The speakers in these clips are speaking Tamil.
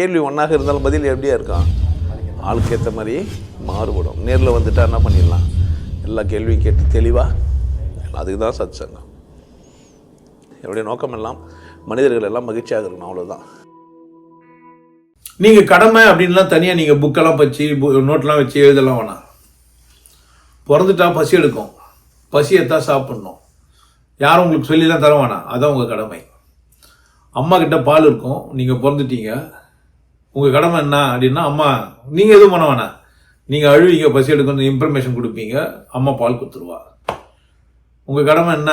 கேள்வி ஒன்றாக இருந்தாலும் பதில் எப்படியா இருக்கான் ஆளுக்கு ஏற்ற மாதிரி மாறுபடும். நேரில் வந்துட்டா என்ன பண்ணிடலாம்? எல்லா கேள்வியும் கேட்டு தெளிவாக அதுக்கு தான் சத் சங்கம் என்னுடைய நோக்கம் எல்லாம் மனிதர்கள் எல்லாம் மகிழ்ச்சியாக இருக்கணும் அவ்வளோதான் நீங்கள் கடமை அப்படின்லாம் தனியாக நீங்கள் புக்கெல்லாம் வச்சு நோட்லாம் வச்சு எழுதலாம் வேணாம் பிறந்துட்டா பசி எடுக்கும். பசியை தான் சாப்பிட்ணும். யாரும் உங்களுக்கு சொல்லிலாம் தர வேணாம். அதான் உங்கள் கடமை. அம்மா கிட்ட பால் இருக்கும். நீங்கள் பிறந்துட்டீங்க. உங்கள் கடமை என்ன அப்படின்னா அம்மா நீங்கள் எதுவும் பண்ண வேணாம். நீங்கள் அழுவீங்க பசி எடுக்கணும் இன்ஃபர்மேஷன் கொடுப்பீங்க அம்மா பால் கொடுத்துருவா உங்கள் கடமை என்ன?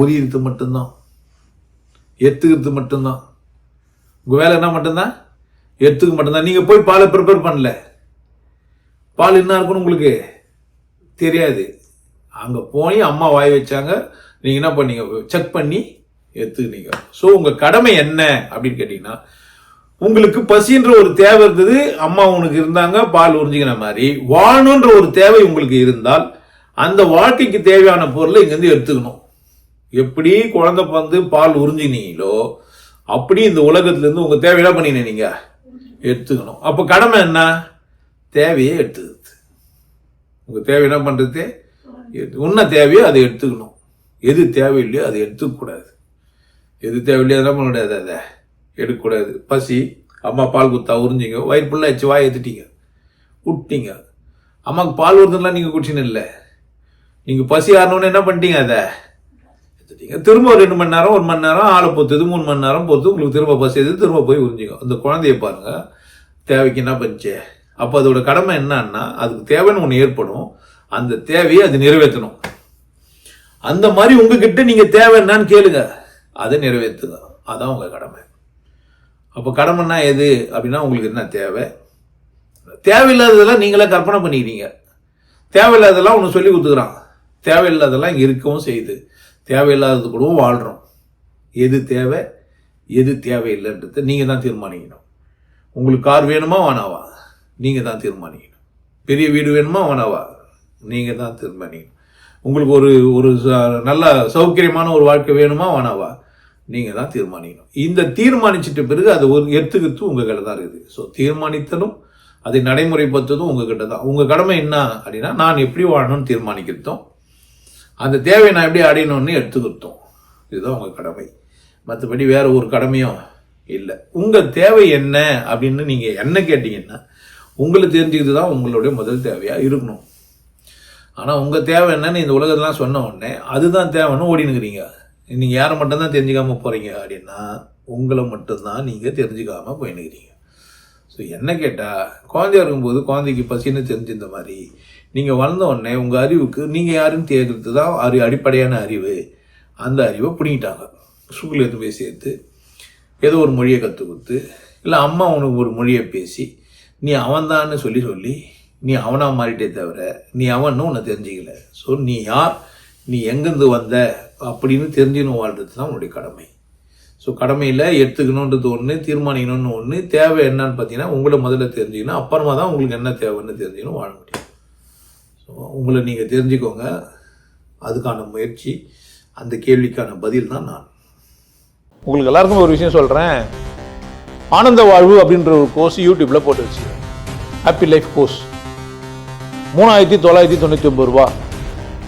உரியிறது மட்டும்தான். எத்துக்கிறது மட்டும்தான். உங்கள் வேலை என்ன மட்டும்தான்? எத்துக்கு மட்டும்தான். நீங்கள் போய் பாலை ப்ரிப்பேர் பண்ணல. பால் என்ன இருக்குன்னு உங்களுக்கு தெரியாது. அங்கே போய் அம்மா வாய் வச்சாங்க. நீங்கள் என்ன பண்ணீங்க? செக் பண்ணி எடுத்துக்கினீங்க ஸோ உங்கள் கடமை என்ன அப்படின்னு கேட்டிங்கன்னா உங்களுக்கு பசின்ற ஒரு தேவை இருந்தது அம்மா உனக்கு இருந்தாங்க பால் உறிஞ்சிக்கிற மாதிரி. வாழணுன்ற ஒரு தேவை உங்களுக்கு இருந்தால் அந்த வாழ்க்கைக்கு தேவையான பொருளை இங்கேருந்து எடுத்துக்கணும். எப்படி குழந்தை வந்து பால் உறிஞ்சினீங்களோ அப்படி இந்த உலகத்துலேருந்து உங்கள் தேவையெல்லாம் பண்ணினீங்க நீங்கள் எடுத்துக்கணும். அப்போ கடமை என்ன? தேவையை எடுத்துக்கிறது. உங்கள் தேவை என்ன பண்ணுறது உன்ன தேவையோ அதை எடுத்துக்கணும். எது தேவையில்லையோ அதை எடுத்துக்கக்கூடாது. எது தேவையில்லையோ அதெல்லாம் பண்ண முடியாது அதை. எடுக்கக்கூடாது. பசி அம்மா பால் குத்தா உறிஞ்சிங்க. வயிறு ஃபுல்லாக வச்சு வாய் எடுத்துட்டீங்க விட்டீங்க அம்மாவுக்கு பால் ஊறுதுலாம் நீங்கள் குடிச்சின்னு இல்லை. நீங்கள் பசி ஆறணுன்னு என்ன பண்ணிட்டீங்க அதை? எடுத்துட்டீங்க திரும்ப ஒரு ரெண்டு மணி நேரம் ஒரு மணி நேரம் ஆளை பொறுத்தது மூணு மணி நேரம் பொறுத்து உங்களுக்கு திரும்ப பசி எது திரும்ப போய் உறிஞ்சிங்க. அந்த குழந்தைய பாருங்க. தேவைக்கு என்ன பண்ணிச்சு? அப்போ அதோட கடமை என்னன்னா அதுக்கு தேவைன்னு ஒன்று ஏற்படும். அந்த தேவையை அது நிறைவேற்றணும். அந்த மாதிரி உங்ககிட்ட நீங்கள் தேவை என்னன்னு கேளுங்க. அதை நிறைவேற்றுங்க. அதான் உங்கள் கடமை. அப்போ கடமைன்னா எது அப்படின்னா உங்களுக்கு என்ன தேவை? தேவையில்லாததெல்லாம் நீங்களே கற்பனை பண்ணிக்கிறீங்க. தேவையில்லாததெல்லாம் ஒன்று சொல்லி கொடுத்துக்கிறான். தேவையில்லாதெல்லாம் இங்கே இருக்கவும் செய்யுது. தேவையில்லாதது கூடவும் வாழ்கிறோம் எது தேவை? எது தேவையில்லைன்றதை நீங்கள் தான் தீர்மானிக்கணும். உங்களுக்கு கார் வேணுமா வேணாவா நீங்கள் தான் தீர்மானிக்கணும். பெரிய வீடு வேணுமா வேணாவா நீங்கள் தான் தீர்மானிக்கணும். உங்களுக்கு ஒரு ஒரு ச- நல்ல சௌகரியமான ஒரு வாழ்க்கை வேணுமா வேணாவா நீங்கள் தான் தீர்மானிக்கணும். இந்த தீர்மானிச்சிட்ட பிறகு அது ஒரு எடுத்துக்கிறது உங்கள் கையில் தான் இருக்குது. ஸோ தீர்மானித்தலும் அதை நடைமுறைப்படுத்துறதும் உங்ககிட்ட தான். உங்கள் கடமை என்ன அப்படின்னா நான் எப்படி வாழணும்னு தீர்மானிக்கிறதும் அந்த தேவையை நான் எப்படி அடையணும்னு எடுத்துக்கிட்டோம் இதுதான் உங்கள் கடமை. மற்றபடி வேறு ஒரு கடமையும் இல்லை. உங்கள் தேவை என்ன அப்படின்னு நீங்கள் என்ன கேட்டிங்கன்னா உங்களை தெரிஞ்சுக்கிறது தான் உங்களுடைய முதல் தேவையாக இருக்கணும். ஆனால் உங்கள் தேவை என்னன்னு இந்த உலகத்தெலாம் சொன்ன உடனே அதுதான் தேவைன்னு ஓடினுக்கிறீங்க. நீங்கள் யாரை மட்டும்தான் தெரிஞ்சுக்காமல் போகிறீங்க அப்படின்னா உங்களை மட்டும்தான் நீங்கள் தெரிஞ்சுக்காமல் போயினுக்கிறீங்க ஸோ என்ன கேட்டால் குழந்தையா இருக்கும்போது குழந்தைக்கு பசின்னு தெரிஞ்சிருந்த மாதிரி நீங்கள் வளர்ந்த உடனே உங்கள் அறிவுக்கு நீங்கள் யாருன்னு தேர்கிறது தான் அறி அடிப்படையான அறிவு. அந்த அறிவை பிடிங்கிட்டாங்க. ஸ்கூலில் எடுத்து போய் சேர்த்து ஏதோ ஒரு மொழியை கற்றுக் கொடுத்து இல்லை அம்மா உனக்கு ஒரு மொழியை பேசி நீ அவன்தான்னு சொல்லி சொல்லி நீ அவனாக மாறிட்டே தவிர நீ அவன்னு உன்னை தெரிஞ்சிக்கல. ஸோ நீ யார்? நீ எங்கேருந்து வந்த அப்படின்னு தெரிஞ்சுன்னு வாழ்றது தான் உன்னுடைய கடமை. ஸோ கடமையில் எடுத்துக்கணுன்றது ஒன்று தீர்மானிக்கணும்னு ஒன்று தேவை என்னன்னு பார்த்தீங்கன்னா உங்களை முதல்ல தெரிஞ்சுக்கணும் அப்புறமா தான் உங்களுக்கு என்ன தேவைன்னு தெரிஞ்சுக்கணும் வாழ முடியும். ஸோ உங்களை நீங்கள் தெரிஞ்சுக்கோங்க. அதுக்கான முயற்சி அந்த கேள்விக்கான பதில் தான் நான். உங்களுக்கு எல்லாருக்கும் ஒரு விஷயம் சொல்கிறேன் ஆனந்த வாழ்வு அப்படின்ற ஒரு கோர்ஸ் யூடியூப்பில் போட்டு வச்சு ஹாப்பி லைஃப் கோர்ஸ் மூணாயிரத்தி தொள்ளாயிரத்தி தொண்ணூற்றி ஒம்பது ரூபா.